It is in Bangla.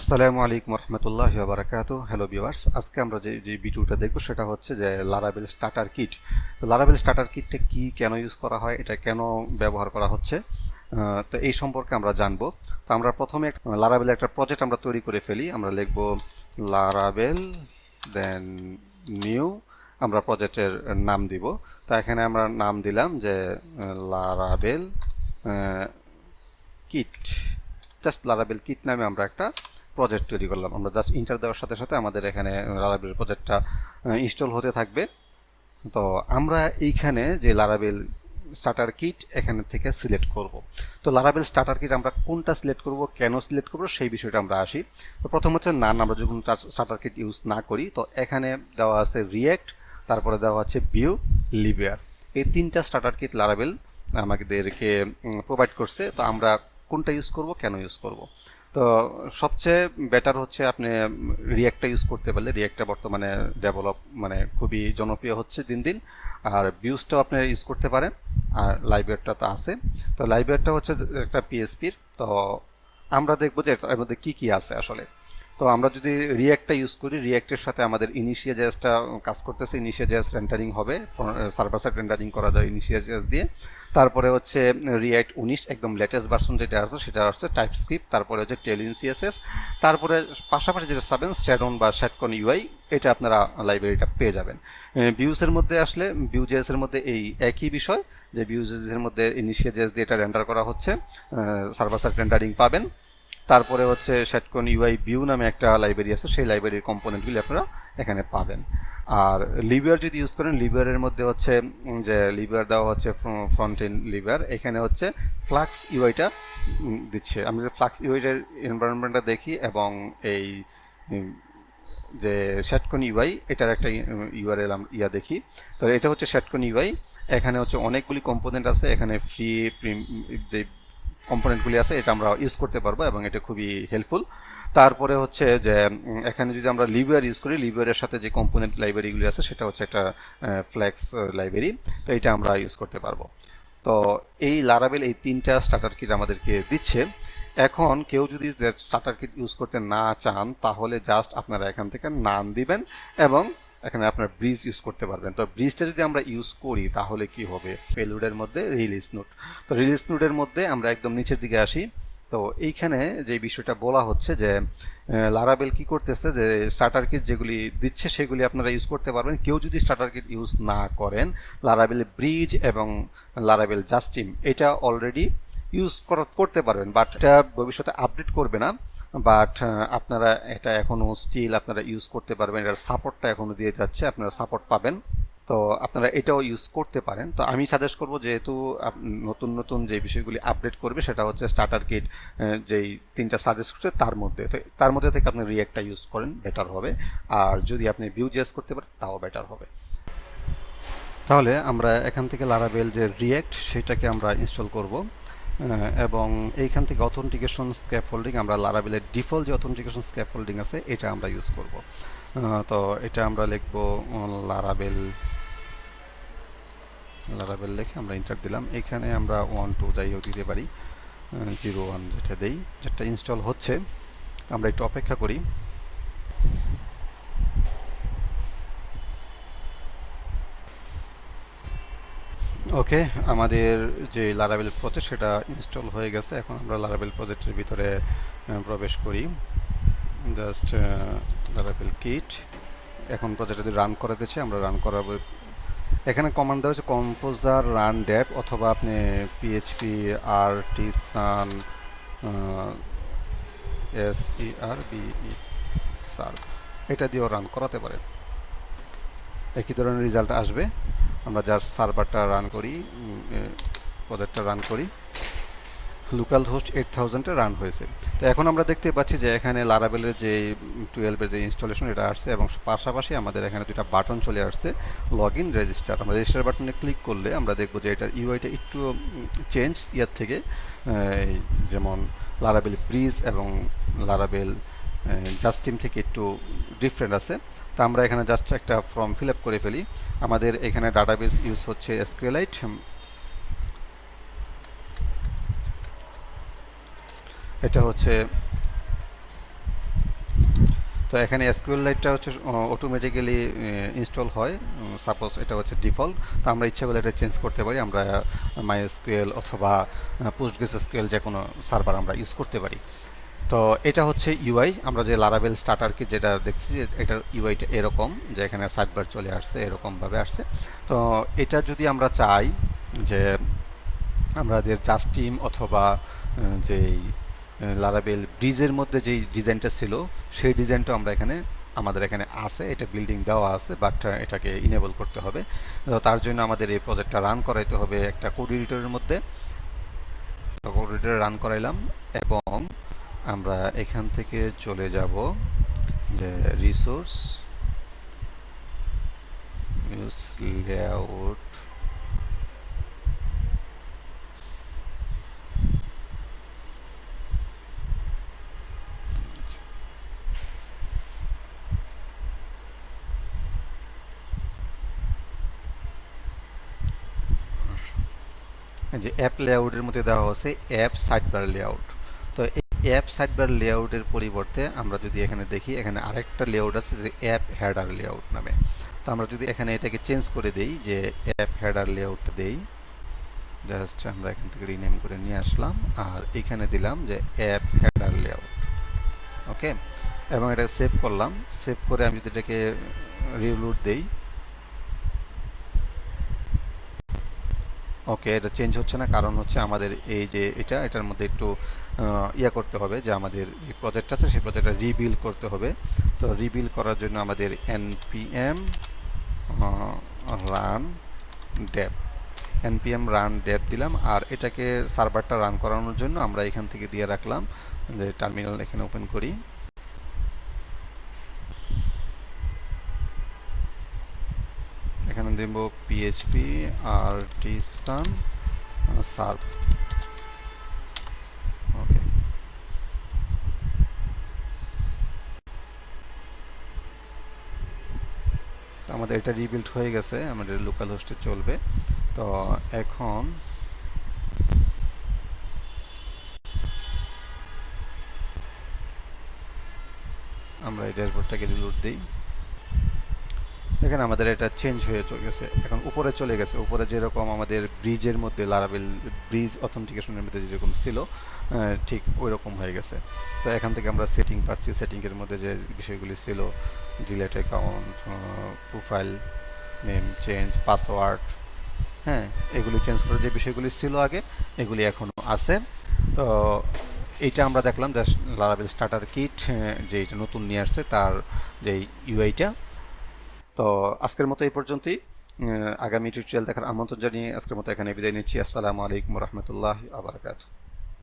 আসসালামু আলাইকুম রহমতুল্লাহ বারাকাত হ্যালো ভিউয়ার্স আজকে আমরা যে যে ভিডিওটা দেখব সেটা হচ্ছে যে লারাবেল স্টার্টার কিট লারাবেল স্টার্টার কিটটা কি কেন ইউজ করা হয়, এটা কেন ব্যবহার করা হচ্ছে? তো এই সম্পর্কে আমরা জানব। তো আমরা প্রথমে লারাবেল একটা প্রজেক্ট আমরা তৈরি করে ফেলি। আমরা লিখব লারাবেল দেন নিউ আমরা প্রজেক্টের নাম দিব। তো এখানে আমরা নাম দিলাম যে লারাবেল কিট জাস্ট লারাবেল কিট নামে আমরা একটা প্রজেক্ট তৈরি করলাম। আমরা জাস্ট ইন্টার দেওয়ার সাথে সাথে আমাদের এখানে লারাবেল প্রজেক্টটা ইনস্টল হতে থাকবে। তো আমরা এইখানে যে লারাবেল স্টার্টার কিট এখান থেকে সিলেক্ট করব। তো লারাবেল স্টার্টার কিট আমরা কোনটা সিলেক্ট করব, কেন সিলেক্ট করব, সেই বিষয়টা আমরা আসি। তো প্রথম হচ্ছে নান আমরা যখন স্টার্টার কিট ইউজ না করি, তো এখানে দেওয়া আছে রিয়েক্ট তারপরে দেওয়া আছে ভিউ লিবিয়ার এই তিনটা স্টার্টার কিট লারাবেল আমাদেরকে প্রোভাইড করছে। তো আমরা কোনটা ইউজ করব, কেন ইউজ করব? তো সবচেয়ে বেটার হচ্ছে আপনি রিয়াক্টটা ইউজ করতে পারলে। রিয়াক্টটা বর্তমানে ডেভেলপ মানে খুবই জনপ্রিয় হচ্ছে দিন দিন। আর বিউজটাও আপনি ইউজ করতে পারেন। আর লাইব্রেরিটা তো আছে। তো লাইব্রেরিটা হচ্ছে একটা পিএসপির তো আমরা দেখব যে এর মধ্যে কী কী আছে আসলে। তো আমরা যদি রিয়াক্টটা ইউজ করি রিয়াক্টের সাথে আমাদের ইনিশিয়া কাজ করতেছে। ইনিশিয়া জেস রেন্ডারিং হবে সার্ভার সাইড রেন্ডারিং করা যায় ইনিশিয়া দিয়ে। তারপরে হচ্ছে রিয়াক্ট উনিশ একদম লেটেস্ট ভার্সন যেটা আছে, সেটা হচ্ছে টাইপ স্ক্রিপ্ট তারপরে হচ্ছে টেলিন সিএসএস তারপরে পাশাপাশি যেটা পাবেন শ্যাডন বা শ্যাটকন ইউআই এটা আপনারা লাইব্রেরিটা পেয়ে যাবেন। ভিউজের মধ্যে আসলে ভিউজেসের মধ্যে এই একই বিষয়, যে ভিউজেসের মধ্যে ইনিশিয়া দিয়ে এটা রেন্ডার করা হচ্ছে সার্ভার সাইড রেন্ডারিং পাবেন। তারপরে হচ্ছে শ্যাটকন ইউআই ভিউ নামে একটা লাইব্রেরি আছে, সেই লাইব্রেরির কম্পোনেন্টগুলি আপনারা এখানে পাবেন। আর লিবিয়ার যদি ইউজ করেন লিবিয়ারের মধ্যে হচ্ছে যে লিবিয়ার দেওয়া হচ্ছে ফ্রন্ট এন্ড লিবিয়ার এখানে হচ্ছে ফ্লাক্স ইউআইটা দিচ্ছে। আমি ফ্লাক্স ইউআইটার এনভায়রনমেন্টটা দেখি এবং এই যে শ্যাটকন ইউআই এটার একটা ইউআরএল ইয়া দেখি। তো এটা হচ্ছে শ্যাটকন ইউআই এখানে হচ্ছে অনেকগুলি কম্পোনেন্ট আছে, এখানে ফ্রি যে কম্পোনেন্টগুলি আছে, এটা আমরা ইউজ করতে পারব এবং এটা খুবই হেল্পফুল তারপরে হচ্ছে যে এখানে যদি আমরা লিবিয়ার ইউজ করি লিবিয়ারের সাথে যে কম্পোনেন্ট লাইব্রেরিগুলি আছে, সেটা হচ্ছে একটা ফ্ল্যাক্স লাইব্রেরি তো এটা আমরা ইউজ করতে পারব। তো এই লারাবেল এই তিনটা স্টার্টার কিট আমাদেরকে দিচ্ছে। এখন কেউ যদি স্টার্টার কিট ইউজ করতে না চান, তাহলে জাস্ট আপনারা এখান থেকে নাম দিবেন এবং এখানে আপনার ব্রিজ ইউজ করতে পারবেন। তো ব্রিজটা যদি আমরা ইউজ করি, তাহলে কি হবে? পেলুডের মধ্যে রিলিজ নোট তো রিলিজ নোটের মধ্যে আমরা একদম নিচের দিকে আসি। তো এইখানে যে বিষয়টা বলা হচ্ছে যে লারাবেল কি করতেছে যে স্টার্টার কিট যেগুলি দিচ্ছে, সেগুলি আপনারা ইউজ করতে পারবেন। কেউ যদি স্টার্টার কিট ইউজ না করেন লারাবেল ব্রিজ এবং লারাবেল জাস্টিম এটা অলরেডি ইউজ করতে পারবেন বাট এটা ভবিষ্যতে আপডেট করবে না বাট আপনারা এটা এখনও স্টিল আপনারা ইউজ করতে পারবেন, এটার সাপোর্টটা এখনও দিয়ে যাচ্ছে, আপনারা সাপোর্ট পাবেন। তো আপনারা এটাও ইউজ করতে পারেন। তো আমি সাজেস্ট করব যেহেতু নতুন নতুন যে বিষয়গুলি আপডেট করবে, সেটা হচ্ছে স্টার্টার কিট যেই তিনটা সাজেস্ট করছে, তার মধ্যে তো তার মধ্যে থেকে আপনি রিয়েক্টটা ইউজ করেন বেটার হবে। আর যদি আপনি ভিউ জেস করতে পারেন, তাও বেটার হবে। তাহলে আমরা এখান থেকে লারাবেল যে রিয়েক্ট সেটাকে আমরা ইনস্টল করব। এবং এইখান থেকে অথেন্টিকেশন স্ক্যাপ ফোল্ডিং আমরা লারাবেলের ডিফল্ট যে অথেন্টিকেশন স্ক্যাপ ফোল্ডিং আছে, এটা আমরা ইউজ করব। তো এটা আমরা লিখব লারাবেল লারাবেল লিখে আমরা ইন্টার দিলাম। এখানে আমরা ওয়ান টু যাই হোক দিতে পারি। জিরো ওয়ান যেটা দেই, যেটা ইনস্টল হচ্ছে। আমরা একটু অপেক্ষা করি। ওকে, আমাদের যে লারাবেল প্রজেক্ট সেটা ইনস্টল হয়ে গেছে। এখন আমরা লারাবেল প্রজেক্টের ভিতরে প্রবেশ করি। জাস্ট লারাবেল কিট এখন প্রজেক্ট যদি রান করে দিচ্ছে আমরা রান করাবো। এখানে কমান্ড দেওয়া হচ্ছে কম্পোজার রান ড্যাপ অথবা আপনি PHP artisan S E R V E serve এটা দিয়েও রান করাতে পারেন। একই ধরনের রেজাল্ট আসবে। আমরা যার সার্ভারটা রান করি প্রজেক্টটা রান করি। লোকাল হোস্ট এইট থাউজেন্ডে রান হয়েছে। তো এখন আমরা দেখতে পাচ্ছি যে এখানে লারাবেলের যে টুয়েলভের যে ইনস্টলেশন এটা আসছে এবং পাশাপাশি আমাদের এখানে দুটা বাটন চলে আসছে লগ ইন রেজিস্টার আমরা রেজিস্টার বাটনে ক্লিক করলে আমরা দেখব যে এটার ইউআইটা একটু চেঞ্জ ইয়ার থেকে যেমন লারাবেল ব্রিজ এবং লারাবেল জাস্টিম থেকে একটু ডিফারেন্ট আছে। তো আমরা এখানে জাস্ট একটা ফর্ম ফিল করে ফেলি। আমাদের এখানে ডাটাবেস ইউজ হচ্ছে এসকিউএলাইট এটা হচ্ছে তো এখানে এসকিউএল লাইটটা হচ্ছে অটোমেটিক্যালি ইনস্টল হয়। সাপোজ এটা হচ্ছে ডিফল্ট তো আমরা ইচ্ছা করলে এটা চেঞ্জ করতে পারি। আমরা মাই এসকিউএল অথবা পোস্টগ্রেস এসকিউএল যে কোনো সার্ভার আমরা ইউজ করতে পারি। তো এটা হচ্ছে ইউআই আমরা যে লারাবেল স্টার্টারকে যেটা দেখছি যে এটার ইউআইটা এরকম, যে এখানে সাইডবার চলে আসছে, এরকমভাবে আসছে। তো এটা যদি আমরা চাই যে আমাদের জাস্টিম অথবা যেই লারাবেল ব্রিজের মধ্যে যেই ডিজাইনটা ছিল, সেই ডিজাইনটা আমরা এখানে, আমাদের এখানে আছে, এটা বিল্ডিং দেওয়া আছে বাট এটাকে ইনেবল করতে হবে। তো তার জন্য আমাদের এই প্রজেক্টটা রান করাইতে হবে একটা কোড এডিটরের মধ্যে। কোড এডিটর রান করাইলাম এবং আমরা এখান থেকে চলে যাব যে রিসোর্স নিউজ লেআউট যে অ্যাপ লেআউটের মধ্যে দেওয়া হচ্ছে app sidebar layout app sidebar লেআউটের পরিবর্তে আমরা যদি এখানে দেখি, এখানে আরেকটা লেআউট আছে যে অ্যাপ হেডার লেআউট নামে। তো আমরা যদি এখানে এটাকে চেঞ্জ করে দেই, যে অ্যাপ হেডার লেআউট দেই জাস্ট আমরা এখান থেকে রিনেম করে নিয়ে আসলাম, আর এখানে দিলাম যে অ্যাপ হেডার লেআউট ওকে এবং এটা সেভ করলাম। সেভ করে আমি যদি এটাকে রিলোড দেই ওকে, এটা চেঞ্জ হচ্ছে না। কারণ হচ্ছে আমাদের এই যে এটা, এটার মধ্যে একটু ইয়া করতে হবে যে আমাদের যে প্রজেক্ট আছে, সেই প্রজেক্টটা রিবিল করতে হবে। তো রিবিল করার জন্য আমাদের NPM run dev NPM run dev দিলাম। আর এটাকে সার্ভারটা রান করানোর জন্য আমরা এখান থেকে দিয়ে রাখলাম। যে টার্মিনাল এখানে ওপেন করি এখানে দেব পিএইচপি আর্টিসান সার্ভ ওকে আমাদের এটা রিবিল্ড হয়ে গেছে, আমাদের লোকাল হোস্টে চলবে। তো এখন আমরা এই ড্যাশবোর্ডটাকে রিলোড দিই। দেখেন আমাদের এটা চেঞ্জ হয়ে চলে গেছে এখন উপরে চলে গেছে। উপরে যেরকম আমাদের ব্রিজের মধ্যে লারাবেল ব্রিজ অথেন্টিকেশনের মধ্যে যেরকম ছিল ঠিক ওই রকম হয়ে গেছে। তো এখান থেকে আমরা সেটিং পাচ্ছি। সেটিংয়ের মধ্যে যে বিষয়গুলি ছিল delete account profile name change password হ্যাঁ এগুলি চেঞ্জ করে যে বিষয়গুলি ছিল আগে, এগুলি এখনও আছে। তো এইটা আমরা দেখলাম যে লারাবেল স্টার্টার কিট যে এটা নতুন নিয়ে আসছে, তার যে ইউআইটা তো আজকের মতো এই পর্যন্তই। আগামী টিউটোরিয়াল দেখার আমন্ত্রণ জানিয়ে আজকের মতো এখানে বিদায় নিচ্ছি। আসসালামু আলাইকুম রহমতুল্লাহ আবরকাত